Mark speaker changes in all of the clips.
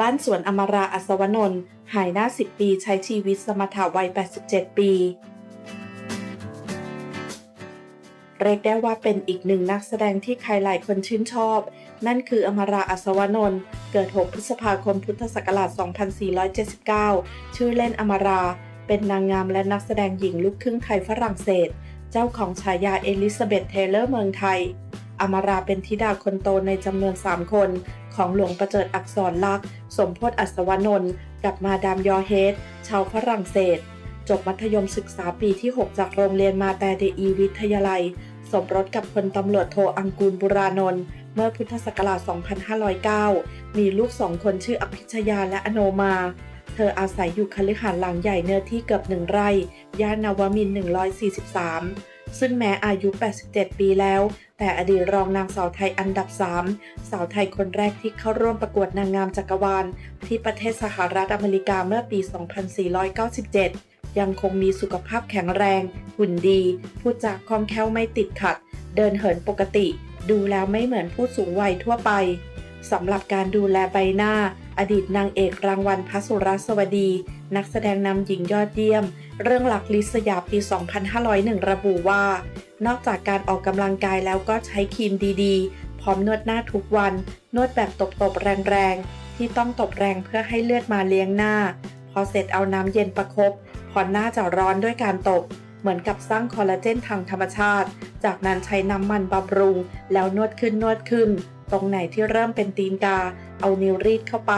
Speaker 1: บ้านสวนอมราอัศวนนท์หายหน้า 10 ปีใช้ชีวิตสมถะวัย 87 ปี เรียกได้ว่าเป็นอีกหนึ่งนักแสดงที่ใครหลายคนชื่นชอบ นั่นคืออมราอัศวนนท์เกิด 6 พฤษภาคมพุทธศักราช 2479 ชื่อเล่นอมรา เป็นนางงามและนักแสดงหญิงลูกครึ่งไทยฝรั่งเศส เจ้าของฉายาเอลิซาเบธเทเลอร์เมืองไทย อมาราเป็นธิดาคนโตในจำนวน 3 คน ของหลวงประเจิดอักษรลักษ์ สมโพธอัศวนนท์กับมาดามยอเฮดชาวฝรั่งเศส จบมัธยมศึกษาปีที่ 6 จากโรงเรียนมาแต่เดอีวิทยาลัย สมรสกับพลตำรวจโทอังกูลบุรานนท์เมื่อพุทธศักราช 2509 มีลูกสองคนชื่ออภิชยาและอโนมา เธออาศัยอยู่คฤหาสน์หลังใหญ่เนื้อที่เกือบหนึ่งไร่ ย่านนวมิน 143 ซึ่งแม้อายุ 87 ปีแล้ว แต่อดีตรองนางสาวไทยอันดับ 3 สาวไทยคนแรกที่เข้าร่วมประกวดนางงามจักรวาล ที่ประเทศสหรัฐอเมริกาเมื่อปี 2497 ยังคงมีสุขภาพแข็งแรง หุ่นดี พูดจาคล่องแคล่วไม่ติดขัด เดินเหินปกติ ดูแล้วไม่เหมือนผู้สูงวัยทั่วไปสำหรับการดูแลใบหน้า อดีตนางเอกรางวัลพระสุรสวดี นักแสดงนำหญิงยอดเยี่ยม เรื่องหลักลิศยาปี 2501 ระบุว่า นอกจากการออกกำลังกายแล้วก็ใช้ครีมดีๆ พร้อมนวดหน้าทุกวัน นวดแบบตบๆ แรงๆ ที่ต้องตบแรงเพื่อให้เลือดมาเลี้ยงหน้า พอเสร็จเอาน้ำเย็นประคบผ่อนหน้าจะร้อนด้วยการตบ เหมือนกับสร้างคอลลาเจนทางธรรมชาติ จากนั้นใช้น้ำมันบำรุง แล้วนวดขึ้นนวดขึ้น ตรงไหนที่เริ่มเป็นตีนกา เอานิ้วรีดเข้าไป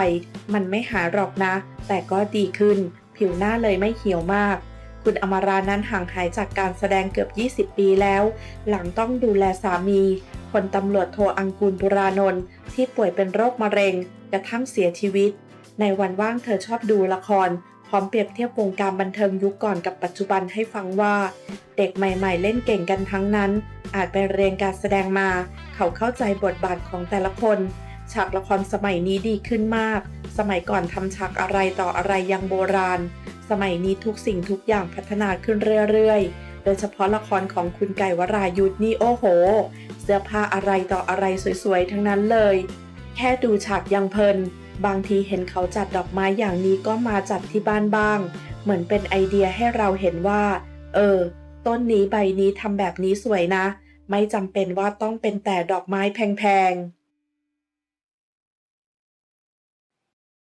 Speaker 1: มันไม่หายหรอกนะ แต่ก็ดีขึ้น ผิวหน้าเลยไม่เหี่ยวมาก คุณอมรานั้นห่างหายจากการแสดงเกือบ 20 ปีแล้ว หลังต้องดูแลสามีพลตำรวจโทอังกูลบุรานนท์ที่ป่วยเป็นโรคมะเร็งกระทั่งเสียชีวิต ในวันว่างเธอชอบดูละคร พร้อมเปรียบเทียบวงการบันเทิงยุคก่อนกับปัจจุบันให้ฟังว่า เด็กใหม่ๆ เล่นเก่งกันทั้งนั้น อาจไปเรียนการแสดงมา เขาเข้าใจบทบาทของแต่ละคน ฉากละครสมัยนี้ดีขึ้นมาก สมัยก่อนทำฉากอะไรต่ออะไรยังโบราณ สมัยนี้ทุกสิ่งทุกอย่างพัฒนาขึ้นเรื่อยๆ โดยเฉพาะละครของคุณไก่วรายุทธนี่โอ้โห เสื้อผ้าอะไรต่ออะไรสวยๆ ทั้งนั้นเลย แค่ดูฉากยังเพลิน บางทีเห็นเขาจัดดอกไม้อย่างนี้ก็มาจัดที่บ้านบ้าง เหมือนเป็นไอเดียให้เราเห็นว่า เออ ต้นนี้ใบนี้ทำแบบนี้สวยนะ ไม่จำเป็นว่าต้องเป็นแต่ดอกไม้แพงๆ